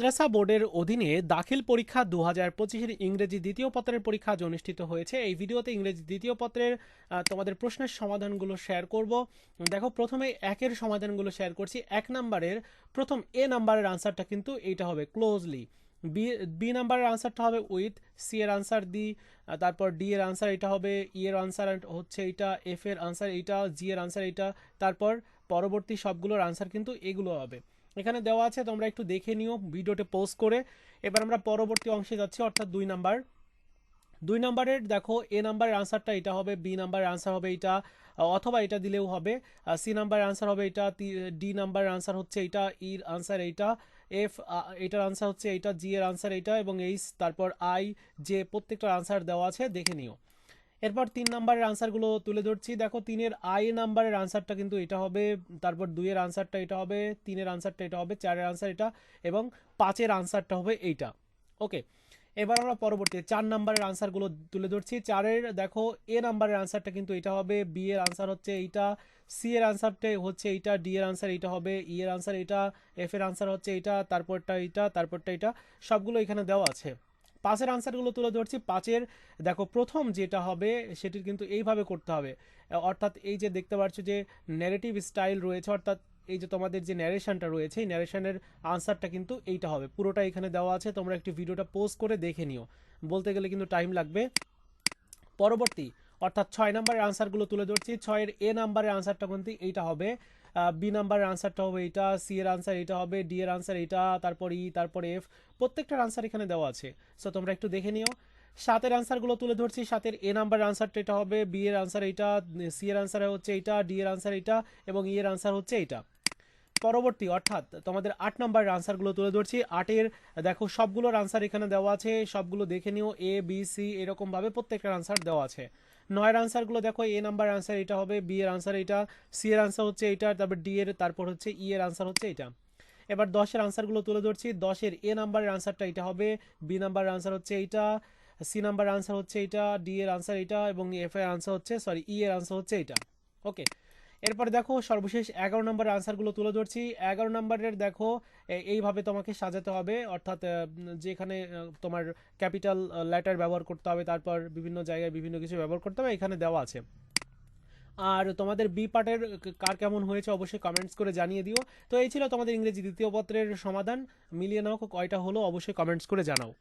মাদ্রাসা বোর্ডের অধীনে দাখিল পরীক্ষা দু হাজার পঁচিশের ইংরেজি দ্বিতীয় পত্রের পরীক্ষা আজ অনুষ্ঠিত হয়েছে। এই ভিডিওতে ইংরেজি দ্বিতীয় পত্রের তোমাদের প্রশ্নের সমাধানগুলো শেয়ার করব। দেখো, প্রথমে একের সমাধানগুলো শেয়ার করছি। এক নাম্বারের, প্রথম এ নাম্বারের আনসারটা কিন্তু এইটা হবে ক্লোজলি বি বি নাম্বারের আনসারটা হবে উইথ সি এর আনসার দি তারপর ডি এর আনসার এটা হবে ই এর আনসার হচ্ছে এইটা এফ এর আনসার এইটা জি এর আনসার এইটা তারপর পরবর্তী সবগুলোর আনসার কিন্তু এগুলো হবে। এখানে দেওয়া আছে, তোমরা একটু দেখে নিও ভিডিওতে পোস্ট করে। এবার আমরা পরবর্তী অংশে যাচ্ছি, অর্থাৎ দুই নাম্বার। দুই নাম্বারের, দেখো এ নাম্বারের আনসারটা এটা হবে বি নাম্বারের আনসার হবে এটা অথবা এটা দিলেও হবে। সি নাম্বারের আনসার হবে এটা ডি নাম্বারের আনসার হচ্ছে এটা ইর আনসার এইটা এফ এটার আনসার হচ্ছে এইটা জি এর আনসার এইটা এবং এইচ তারপর আই যে প্রত্যেকটার আনসার দেওয়া আছে, দেখে নিও। এরপর তিন নাম্বারের আনসারগুলো তুলে ধরছি। দেখো, তিনের আই নাম্বারের আনসারটা কিন্তু এটা হবে, তারপর দুইয়ের আনসারটা এটা হবে, তিনের আনসারটা এটা হবে, চারের আনসার এটা, এবং পাঁচের আনসারটা হবে এইটা। ওকে, এবার আমরা পরবর্তী চার নাম্বারের আনসারগুলো তুলে ধরছি। চারের, দেখো, এ নাম্বারের আনসারটা কিন্তু এটা হবে বি এর আনসার হচ্ছে এইটা সি এর আনসারটা হচ্ছে এইটা ডি এর আনসার এইটা হবে ই এর আনসার এটা, এফ এর আনসার হচ্ছে এইটা, তারপরটা এইটা, তারপরটা এটা সবগুলো এখানে দেওয়া আছে। পাঁচের আনসারগুলো তুলে ধরছি। পাঁচের, দেখো, প্রথম যেটা হবে, সেটির কিন্তু এইভাবে করতে হবে। অর্থাৎ এই যে দেখতে পাচ্ছ যে ন্যারেটিভ স্টাইল রয়েছে, অর্থাৎ এই যে তোমাদের যে ন্যারেশনটা রয়েছে, এই ন্যারেশনের আনসারটা কিন্তু এইটা হবে। পুরোটা এখানে দেওয়া আছে, তোমরা একটি ভিডিওটা পোস্ট করে দেখে নিও। বলতে গেলে কিন্তু টাইম লাগবে। পরবর্তী অর্থাৎ ছয় নম্বরের আনসারগুলো তুলে ধরছি। ছয়ের এ নাম্বারের আনসারটা কিন্তু এইটা হবে। বি নাম্বারের আনসারটা হবে এইটা, সি এর আনসার এটা হবে, ডি এর আনসার এটা, তারপর ই, তারপর এফ। প্রত্যেকটার আনসার এখানে দেওয়া আছে। সো তোমরা একটু দেখে নিও। সাতের আনসারগুলো তুলে ধরছি। সাতের এ নাম্বারের আনসারটা এটা হবে, বি এর আনসার এইটা সি এর আনসার হচ্ছে এইটা ডি এর আনসার এইটা এবং ই এর আনসার হচ্ছে এইটা পরবর্তী, অর্থাৎ তোমাদের আট নাম্বারের আনসারগুলো তুলে ধরছি। আটের, দেখো সবগুলোর আনসার এখানে দেওয়া আছে। সবগুলো দেখে নিও। এ, বি, সি এরকমভাবে প্রত্যেকটার আনসার দেওয়া আছে। নয়ের আনসারগুলো দেখো, এ নাম্বার আনসার এটা হবে, বি এর আনসার এটা, সি এর আনসার হচ্ছে এটা, তারপর ডি এর, তারপর হচ্ছে ই এর আনসার হচ্ছে এটা। এবার দশের আনসারগুলো তুলে ধরছি, দশের এ নাম্বারের আনসারটা এটা হবে, বি নাম্বারের আনসার হচ্ছে এইটা সি নাম্বারের আনসার হচ্ছে এটা, ডি এর আনসার এটা, এবং এফ এর আনসার হচ্ছে, সরি, ই এর আনসার হচ্ছে এটা। ওকে এরপরে দেখো সর্বশেষ এগারো নম্বরের আনসারগুলো তুলে ধরছি। এগারো নম্বরের দেখো এইভাবে তোমাকে সাজাতে হবে, অর্থাৎ যেখানে তোমার ক্যাপিটাল লেটার ব্যবহার করতে হবে, তারপর বিভিন্ন জায়গায় বিভিন্ন কিছু ব্যবহার করতে হবে, এখানে দেওয়া আছে। আর তোমাদের বি পার্টের কার কেমন হয়েছে অবশ্যই কমেন্টস করে জানিয়ে দিও। তো এই ছিল তোমাদের ইংরেজি দ্বিতীয় পত্রের সমাধান। মিলিয়ে নাও কয়টা হলো, অবশ্যই কমেন্টস করে জানাও।